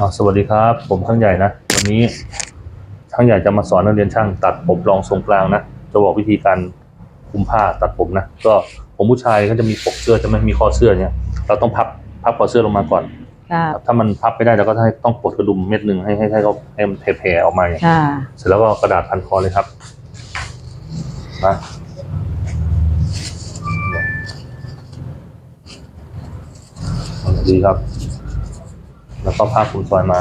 อ่าสวัสดีครับ ผมช่างใหญ่นะ วันนี้ช่างใหญ่จะมาสอนนักเรียนช่างตัดผมรองทรงกลางนะ จะบอกวิธีการคุมผ้าตัดผมนะ ก็ผมผู้ชายก็จะมีปกเสื้อจะไม่มีคอเสื้อเนี่ย เราต้องพับพับคอเสื้อลงมาก่อนค่ะถ้ามันพับไม่ได้เราก็ให้ต้องปลดกระดุมเม็ดหนึ่งให้ให้ให้เขาให้มันแผ่ๆออกมาอย่างค่ะเสร็จแล้วก็กระดาษพันคอเลยครับมาดีครับ แล้วก็ผ้าคลุมซอยมา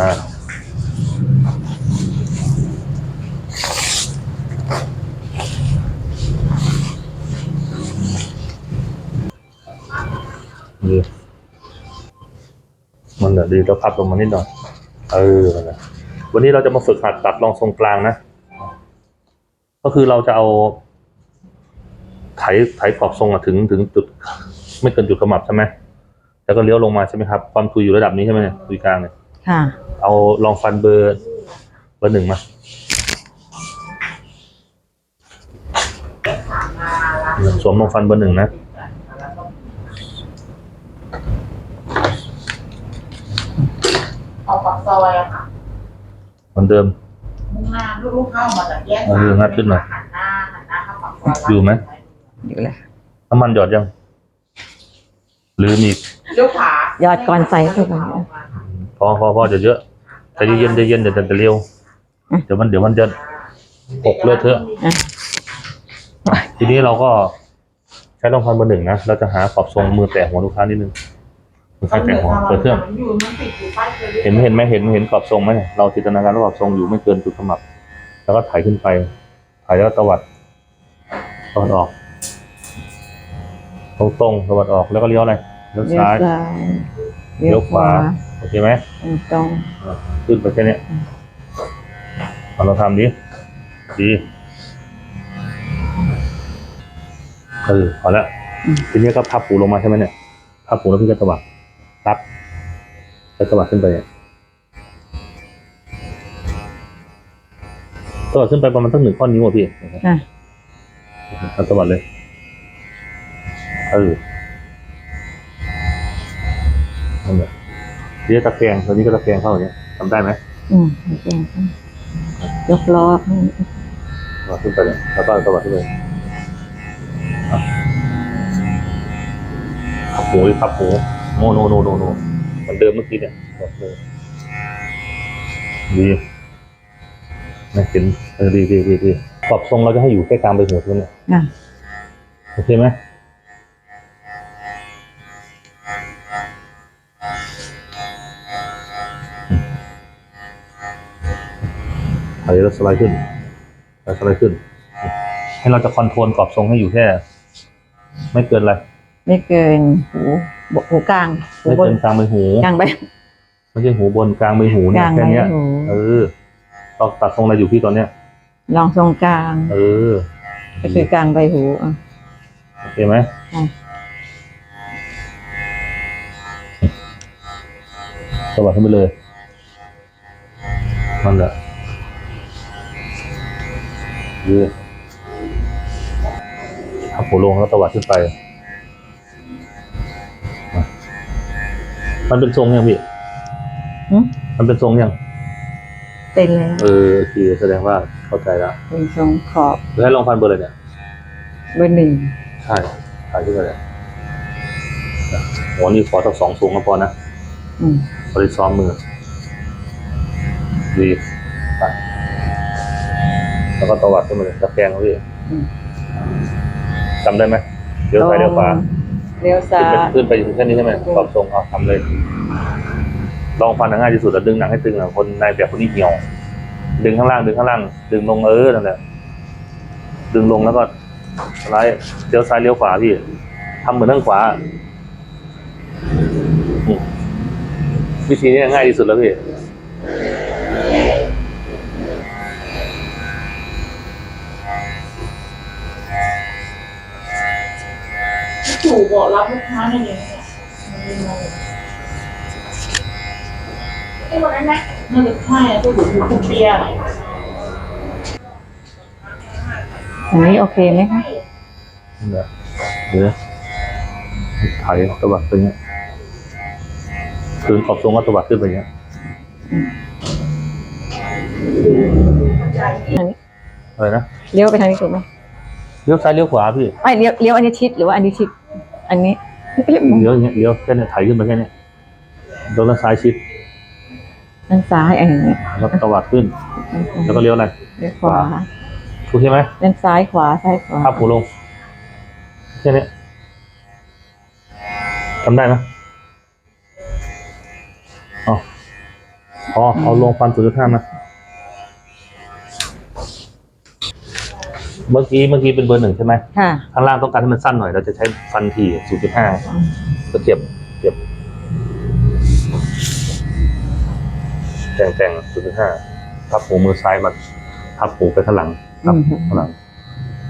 ดีมันเดี๋ยวดีแล้วพับลงมานิดหน่อย เออนะวันนี้เราจะมาฝึกหัดตัดรองทรงกลางนะ ก็คือเราจะเอา ไถไถขอบทรงอะถึงถึงจุด ไม่เกินจุดขมับใช่ไหม แล้วก็เลี้ยวลงมาใช่ไหมครับ ความทุยอยู่ระดับนี้ใช่ไหมเนี่ยทุยกลางเนี่ยค่ะ เอาลองฟันเบอร์เบอร์หนึ่งมาสวมลองฟันเบอร์หนึ่งนะเอาปากซอยอะค่ะเหมือนเดิมมุ่งหน้าลูกๆเข้ามาจากแยกเอาเรื่องงัดขึ้นหน่อยหันหน้าหันหน้าเข้าปากซอยอยู่ไหมอยู่เลยน้ำมันหยอดยังลืมอีก เลี้ยวขวาหยอดก่อนใส่เข้าไป พอพอพอเดี๋ยวเยอะใจเย็นใจเย็นเดี๋ยวจะเร็วอืมเดี๋ยวมันเดี๋ยวมันจะหกเลอะเทอะอะ ทีนี้เราก็ใช้รองพันเบอร์หนึ่งนะเราจะหาขอบทรงมือแตะหัวลูกค้านิดนึงมือค้าแตะหัวเปิดเครื่อง อยู่มันติดอยู่ป้ายเคยเห็นเห็นไหมเห็นเห็นขอบทรงไหมเราจินตนาการว่าขอบทรงอยู่ไม่เกินจุดขมับ แล้วก็ถ่ายขึ้นไป ถ่ายแล้วตวัดตวัดออก ตรงตรงๆตวัดออกแล้วก็เลี้ยวอะไรเลี้ยวเลี้ยวซ้ายซ้ายเลี้ยวขวาโอเคไหมตรงขึ้นไปแค่เนี้ยเอาเราทำดิดีเออพอแล้วทีนี้ก็พับปูลงมาใช่ไหมเนี่ยพับปูแล้วพี่ก็ตวัดรับแล้วตวัดขึ้นไปเนี่ยตวัดขึ้นไปประมาณตั้งหนึ่งข้อนิ้วอะพี่ค่ะเอาตวัดเลยเออ นั่นแหละเรียกตะแกรงตัวนี้ก็ตะแกรงเข้าอย่างเนี้ยทำได้ไหมอืมโอเคยกล้อขึ้นตวัดขึ้นไปเลยแล้วก็ตวัดขึ้นไปอะขับหูดิขับหูโนโนโนโนโนเหมือนเดิมเมื่อกี้เนี่ยแบบเดิมดีไม่เห็นเออดีดีดีดีปรับทรงเราจะให้อยู่แค่กลางใบหูเท่านั้นเนี่ยอะโอเคไหม ไถแล้วสไลด์ขึ้นแล้วสไลด์ขึ้น ให้เราจะคอนโทรลกรอบทรงให้อยู่แค่ ไม่เกินอะไร ไม่เกินหูบหูกลางหูไม่บนเกินกลางใบหูกลางใบ ไม่ใช่หูบนกลางใบหูกเนี่ยลางแค่ใบเนี้ยหู เออเราตัดทรงอะไรอยู่พี่ตอนเนี้ย ลองทรงกลาง เออก็คือกลางใบหูอะ โอเคไหมค่ะ สวัสดขึ้นไปเลยนั่นแหละ ยืดเอาหัวลงแล้วตวัดขึ้นไปอะมันเป็นทรงยังพี่หึมันเป็นทรงยัง เป็นแล้วเออโอเคแสดงว่าเข้าใจแล้วเป็นทรงขอบหรือให้ลองพันเบอร์เลยเนี่ย เบอร์หนึ่งใช่ถ่ายขึ้นไปเลยนะหัวนี่ขอสักสองทรงก็พอนะอืมพอได้ซ้อมมือ ดีไป แล้วก็ตวัดขึ้นมาเลยตะแกรงเขาพี่อืม จำได้ไหมเดี๋ยวซ้ายเดี๋ยวขวาเลี้ยวขึ้ซ้านไปย ขึ้นไปถึงแค่นี้ใช่ไหมปรับทรงเอาทำเลย ลองฟันง่ายที่สุดอะดึงหนังให้ตึงอะคนนายแบบคนนี้เหี่ยว ดึงข้างล่างดึงข้างล่าง ดึงลงเออนั่นแหละดึงลงแล้วก็สไลด์เลี้ยวซ้ายเลี้ยวขวาพี่ทำเหมือนนั่งขวาอืมวิธีนี้ง่ายที่สุดแล้วพี่ จู่บอกรับลูกค้าในนี้ไอ้วันนั้นนะน่าจะใช่ตัวอยู่อยู่คุณเปียอันนี้โอเคไหมคะนั่นแหละเดี๋ยวไถตวัดไปเงี้ยคืนขอบทรงก็ตวัดขึ้นไปเงี้ยอะไรนะ เลี้ยวไปทางนี้ถูกไหมเลี้ยวซ้ายเลี้ยวขวาพี่ ไม่เลี้ยวเลี้ยวอันนี้ชิดหรือว่าอันนี้ชิด อันนี้เลี้ยวอย่างเงี้ยเลี้ยวแค่เนี้ยไถขึ้นไปแค่เนี้ยแล้วก็ซ้ายชิดด้านซ้ายอันนี้แล้วก็ตวัดขึ้น แล้วก็เลี้ยวอะไรเลี้ยวขวาถูกใช่ไหมด้านซ้ายขวาซ้ายขวาภาพหูลงแค่เนี้ยทำได้ไหมอ๋ออ๋อเอาลงฟันศูนย์จุดห้ามา เมื่อกี้เมื่อกี้เป็นเบอร์หนึ่งใช่ไหมค่ะ ข้างล่างต้องการให้มันสั้นหน่อย เราจะใช้ฟันทีศูนย์จุดห้าก็เก็บเก็บแต่งแต่งศูนย์จุดห้าทับหูมือซ้ายมาทับหูไปข้างหลังทับอืมข้างหลัง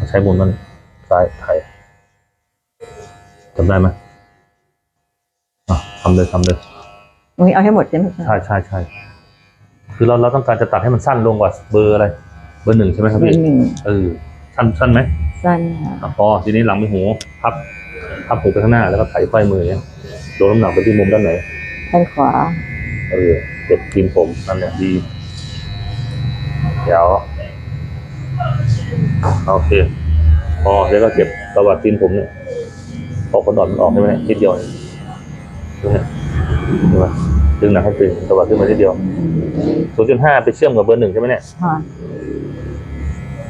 ใช้มุมนั้นซ้ายไทยจำได้ไหมอะทำเลยทำเลยตรงนี้เอาให้หมดใช่ไหมคะใช่ใช่ใช่คือเราเราต้องการจะตัดให้มันสั้นลงกว่าเบอร์อะไร เบอร์หนึ่งใช่ไหมครับเบอพี่ร์หนึ่งเออ สั้นสั้นไหมสั้นค่ะอะพอทีนี้หลังไปหูพับพับหูไปข้างหน้าแล้วก็ไถไฟมืออย่างเงี้ยโดนน้ำหนักไปที่มุมด้านไหน ด้านขวาเออเก็บทีมผมนั่นแหละดี เดี๋ยวโอเค พอแล้วก็เก็บประวัติทีมผมเนี่ยออกกระดอนมันออกใช่ไหมนิดเดียวเองเนี่ยเห็นไหมดึงหนักให้ตึงประวัติขึ้นมานิดเดียวศูนย์จุดห้าไปเชื่อมกับเบอร์หนึ่งใช่ไหมเนี่ยค่ะ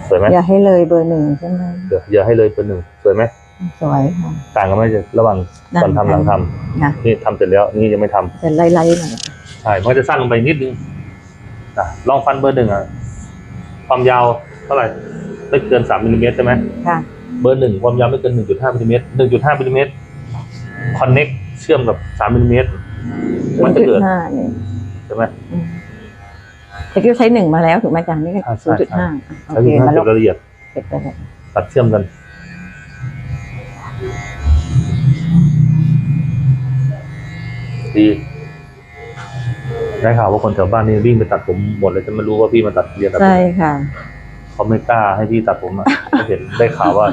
สวยไหมอย่าให้เลยเบอร์หนึ่งใช่ไหมเดี๋ยวอย่าให้เลยเบอร์หนึ่งสวยไหมสวยค่ะต่างกันไหมระหว่างก่อนทำหลังทำนะนี่ทำเสร็จแล้วนี่ยังไม่ทำจะไล่ๆหน่อยใช่มันก็จะสั้นลงไปนิดนึงนะลองฟันเบอร์หนึ่งอะความยาวเท่าไหร่ไม่เกินสามมิลลิเมตรใช่ไหมค่ะเบอร์หนึ่งความยาวไม่เกินหนึ่งจุดห้ามิลลิเมตรหนึ่งจุดห้ามิลลิเมตรคอนเน็กเชื่อมกับสามมิลลิเมตรมันจะเกิดห้าเนี่ยใช่ไหม อืมแต่กี้ใช้หนึ่งมาแล้วถูกไหมอาจารย์นี่ก็ใช่ใช่ศูนย์จุดห้าโอใช้เคถึงห้ามาลเก็บบรายละเอียดเก็บไปเลยตัดเชื่อมกันดีได้ข่าวว่าคนแถวบ้านนี่วิ่งไปตัดผมหมดเลยจะไม่รู้ว่าพี่มาตัดเรียนตัดผมใช่ค่ะเขาไม่กล้าให้พี่ตัดผมอะเขาเห็นได้ข่าวว่า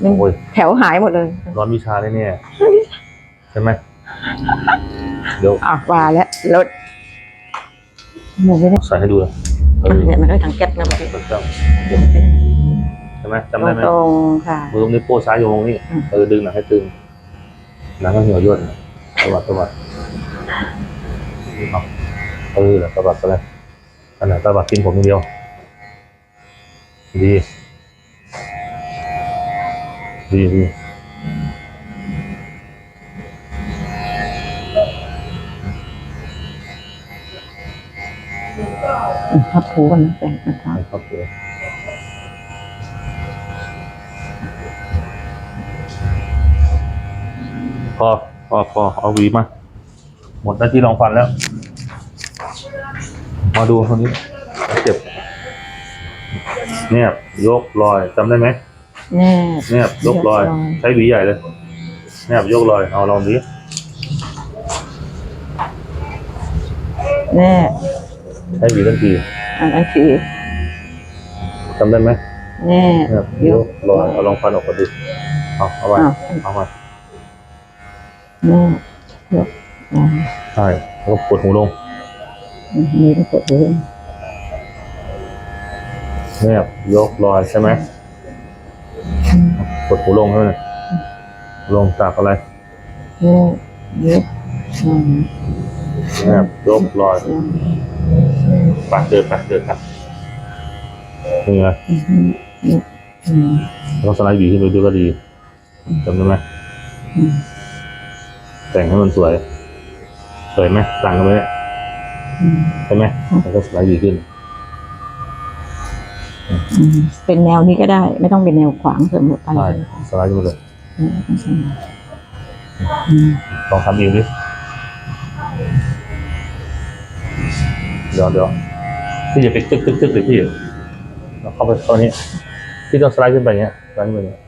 โอ้ยแถวหายหมดเลย ร้อนวิชาแน่ๆใช่ไหมเดี๋ยวอะว่าแล้วรถเหมือนไม่ได้ใส่ให้ดูนะเออเนี่ยมันก็ถังแก๊สนะมันใช่ไหมจำได้ไหมตรงๆค่ะ มือนิ้วโป้งซ้ายอยู่ตรงนี้อืมเออดึงหนังให้ตึงหนังก็เหี่ยวย่นสวัสดสวัสดเอาเออสวัสดไปเลยขนาดสวัสดกินผมอย่างเดียว ดี ดีดี พับผูกันแต่งนะคะให้ครอบครัวพอพอพอเอาหวีมา หมดหน้าที่รองฟันแล้ว มาดูคนนี้เจ็บเนี่ยยกลอยจำได้ไหมแน่เนี่ยยกลอย ใช้หวีใหญ่เลยเนี่ยยกลอยเอาลองดิแน่ ใช้หวีทันทีอันนั้นคือจำได้ไหมแน่เนี่ยยกลอยเอาลองฟันออกมาดูเอาเอาไว้อ้าวเอามาแน่ยกอ่าใช่แล้วก็ปวดหูลงมีทั้งหมดเลยเนี่ยยกลอยใช่ไหมปวดหูลงใช่ไหมลงจากอะไรแน่ยกอืมเนี่ยยกลอย ปัดเดินปัดเดินครับนี่ไงอืมอืมอืมแล้วก็สไลด์หวีขึ้นไปด้วยก็ดีจำได้ไหมอืมแต่งให้มันสวย สวยไหมต่างกันไหมเนี่ยอืมใช่ไหมแล้วก็สไลด์หวีขึ้นอืมเป็นแนวนี้ก็ได้ ไม่ต้องเป็นแนวขวางเสมอไปใช่สไลด์ขึ้นมาเลยอืมอืมอืมลองทำเองดิเดี๋ยวเดี๋ยว พี่อย่าไปจึ๊กจึ๊กจึ๊กเลยพี่เราเข้าไปตอนนี้พี่ต้องสไลด์ขึ้นไปอย่างเงี้ยสไลด์ขึ้นไปอย่างเงี้ย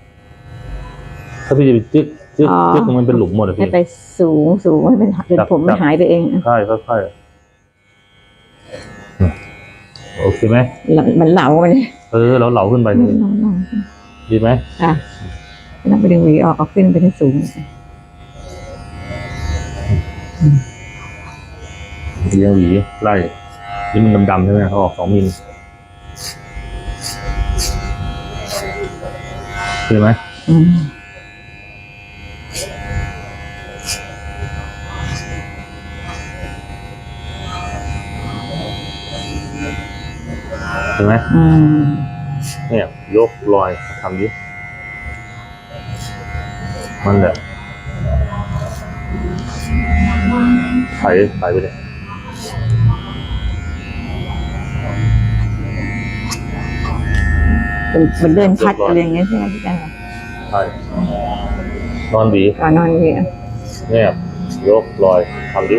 ถ้าพี่จะไปจึ๊กจึ๊กจึ๊กมันเป็นหลุมหมดเลยให้พี่ ไปสูงสูงให้เป็นเป็นจับผมไม่จับ หายไปเองใช่ค่อยๆอืมโอเคไหมมันเหลามันเนี่ยเออแล้วเหลาขึ้นไปนี่ดีไหมค่ะไม่ต้องไปดึงหวีออกเอาขึ้นไปให้สูง เลี้ยงหวีไล่ นี่มันดำๆใช่ไหมเขาออกสองมิลใช่ไหมใช่ไหมเนี่ยยกลอยทำดิมันแหละไถไถไปเลย เป็นเป็นเดินพัดอะไรอย่างเงี้ยใช่ไหมพี่จันใช่นอนหวีก่อนนอนนี่อะแนบยกลอยทำดิ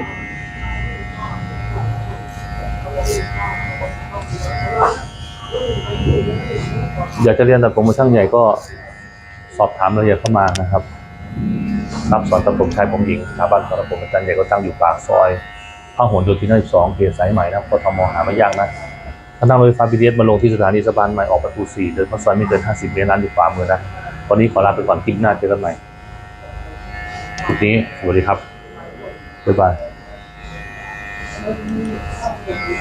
อยากจะเรียนตัดผมมาช่างใหญ่ก็สอบถามรายละเอียดเข้ามานะครับรับสอนตัดผมชายผมหญิงสถาบันสอนตัดผมอาจารย์ใหญ่ก็ตั้งอยู่ปากซอยพหลโยธิน12เขตสายใหม่นะครับกทมหาไม่ยากนะ ถ้านั่งรถไฟฟ้า BTS มาลงที่สถานีสะพานใหม่ออกประตู4เดินเข้าซอยไม่เกิน 50 เมตรร้านอยู่ขวามือนะวันนี้ขอลาไปก่อนคลิปหน้าเจอกันใหม่คลิปนี้สวัสดีครับบ๊ายบาย